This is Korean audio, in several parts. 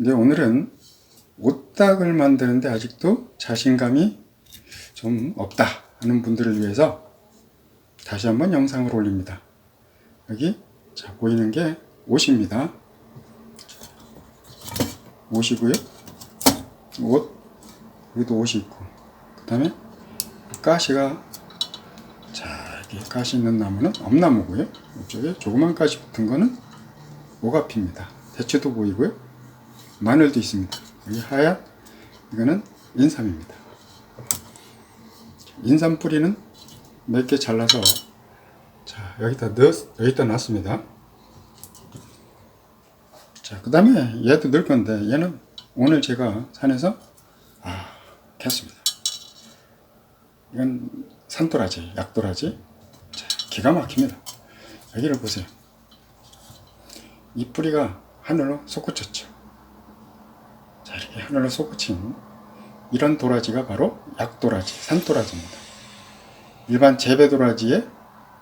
근데 오늘은 옷닭을 만드는데 아직도 자신감이 좀 없다 하는 분들을 위해서 다시 한번 영상을 올립니다. 여기 자 보이는 게 옷입니다. 옷이고요. 옷 여기도 옷이 있고 그 다음에 가시가 자 여기 가시 있는 나무는 엄나무고요. 이쪽에 조그만 가시 붙은 거는 오가피입니다. 대추도 보이고요. 마늘도 있습니다. 여기 하얀 이거는 인삼입니다. 인삼 뿌리는 몇 개 잘라서 자 여기다 넣 여기다 놨습니다. 자 그 다음에 얘도 넣을 건데 얘는 오늘 제가 산에서 아 캤습니다. 이건 산도라지, 약도라지. 자, 기가 막힙니다. 여기를 보세요. 이 뿌리가 하늘로 솟구쳤죠. 자, 이렇게 하늘로 솟구친 이런 도라지가 바로 약도라지, 산도라지입니다. 일반 재배도라지에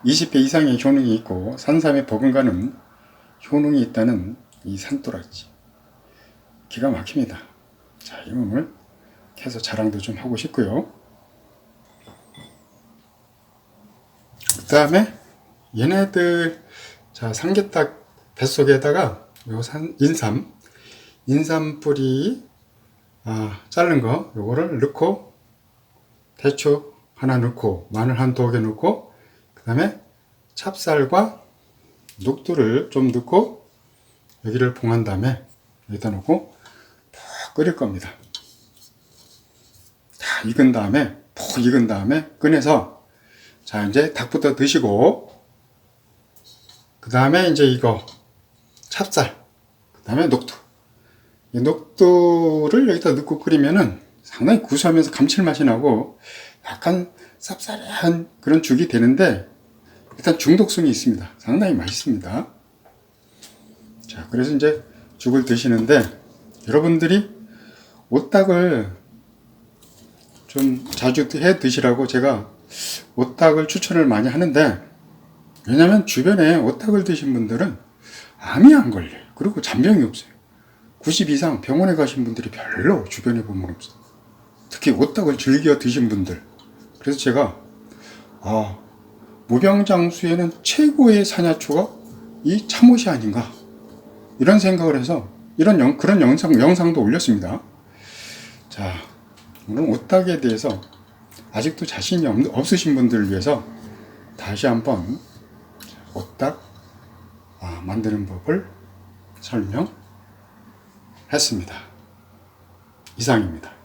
20배 이상의 효능이 있고 산삼에 버금가는 효능이 있다는 이 산도라지. 기가 막힙니다. 자, 이 몸을 캐서 자랑도 좀 하고 싶고요. 그 다음에 얘네들 자 삼계닭 뱃속에다가 요 산, 인삼 인삼 뿌리 아, 자른 거 요거를 넣고 대추 하나 넣고 마늘 한 두 개 넣고 그 다음에 찹쌀과 녹두를 좀 넣고 여기를 봉한 다음에 여기다 놓고 푹 끓일 겁니다. 다 익은 다음에 푹 익은 다음에 꺼내서 자, 이제 닭부터 드시고, 그 다음에 이제 이거, 찹쌀, 그 다음에 녹두. 이 녹두를 여기다 넣고 끓이면은 상당히 구수하면서 감칠맛이 나고, 약간 쌉싸한 그런 죽이 되는데, 일단 중독성이 있습니다. 상당히 맛있습니다. 자, 그래서 이제 죽을 드시는데, 여러분들이 오딱을 좀 자주 해 드시라고 제가 오딱을 추천을 많이 하는데 왜냐면 주변에 오딱을 드신 분들은 암이 안 걸려요. 그리고 잔병이 없어요. 90 이상 병원에 가신 분들이 별로 주변에 보면 없어요. 특히 오딱을 즐겨 드신 분들. 그래서 제가 아 무병장수에는 최고의 산야초가 이 참옷이 아닌가 이런 생각을 해서 이런 영, 그런 영상 영상도 올렸습니다. 자 오늘 오딱에 대해서 아직도 자신이 없, 없으신 분들을 위해서 다시 한번 오딱 아, 만드는 법을 설명 했습니다. 이상입니다.